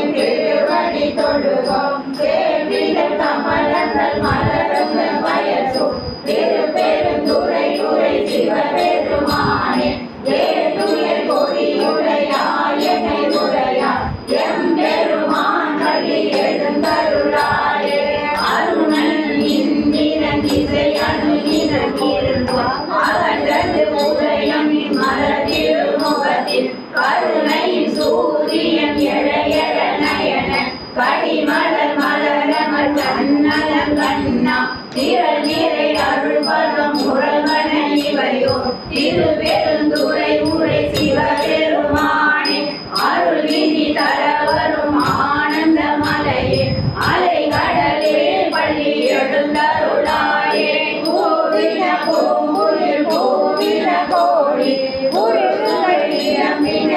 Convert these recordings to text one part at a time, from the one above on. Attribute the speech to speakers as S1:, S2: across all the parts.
S1: என் திரள் நிறை அருள் பதம் முரகன இவையோ திருப்பெருந்துரை உரை சிவபெருமானே. அருள் விதி தர வரும் ஆனந்த மலையே அலை கடலே பள்ளி எழுந்தருளாயே. கோவில கோவில் கோவில கோடி உருளையமின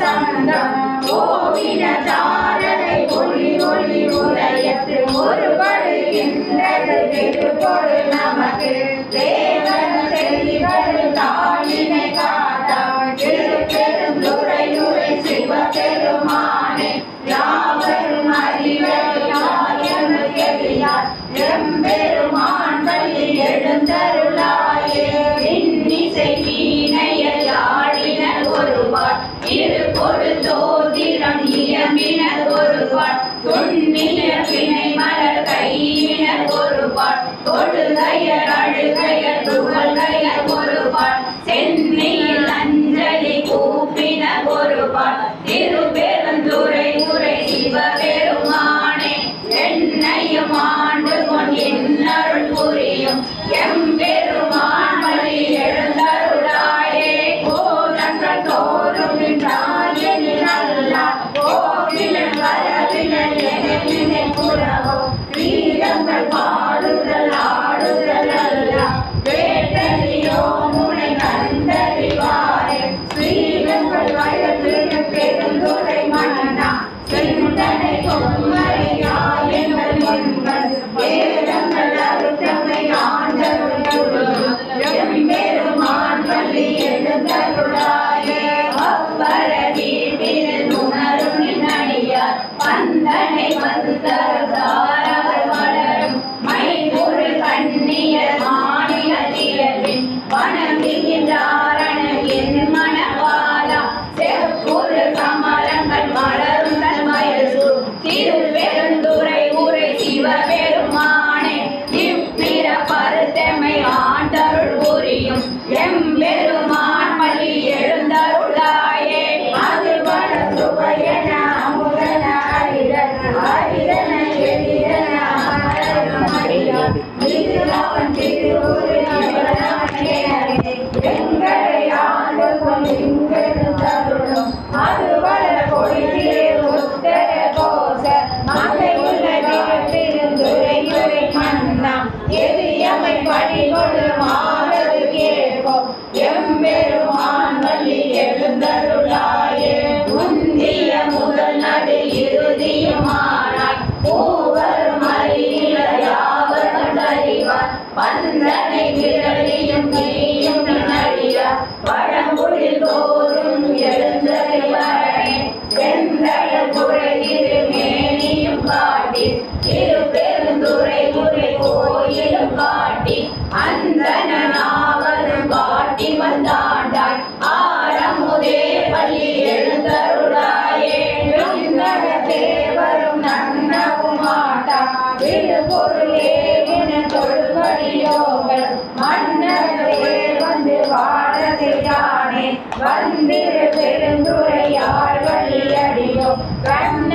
S1: சந்தம் கோவில தான் எம்பெருமான் வழி எழுந்தருளாயே. இன்னிசை வீணையல் ஆடினர் ஒருவாள். இரு பொழுதோதிரம் இயம்பினர் ஒருவாள். துண்ணிய மலர் கையினர் ஒருவாள். தொழுகையர் அழுகையர் துகள்கையர் ஒருவாள். சென்னையில் அஞ்சலி கூப்பினர் ஒருவாள். திருப்பெருந்துரை Padre உரை பணி கொடு மாறது கேட்கும் எம்பெருமான் வழி எழுந்தருளாயே முந்திய முதல் நடு இறுதியுமானாய் பூவர் மறியில யாவரும் அறிவார் பந்தனை விரலியும் நீயும் அறியா பழங்குடி தோறும் எழுந்தறிவாரே வெந்தழ துறையில் மேனியும் காட்டி விடு பொருளே என தொழுபடியோங்கள் மன்னர்களே வந்து வாழதையானே வந்திரு பெருந்துரையார் வழியடியோ? கண்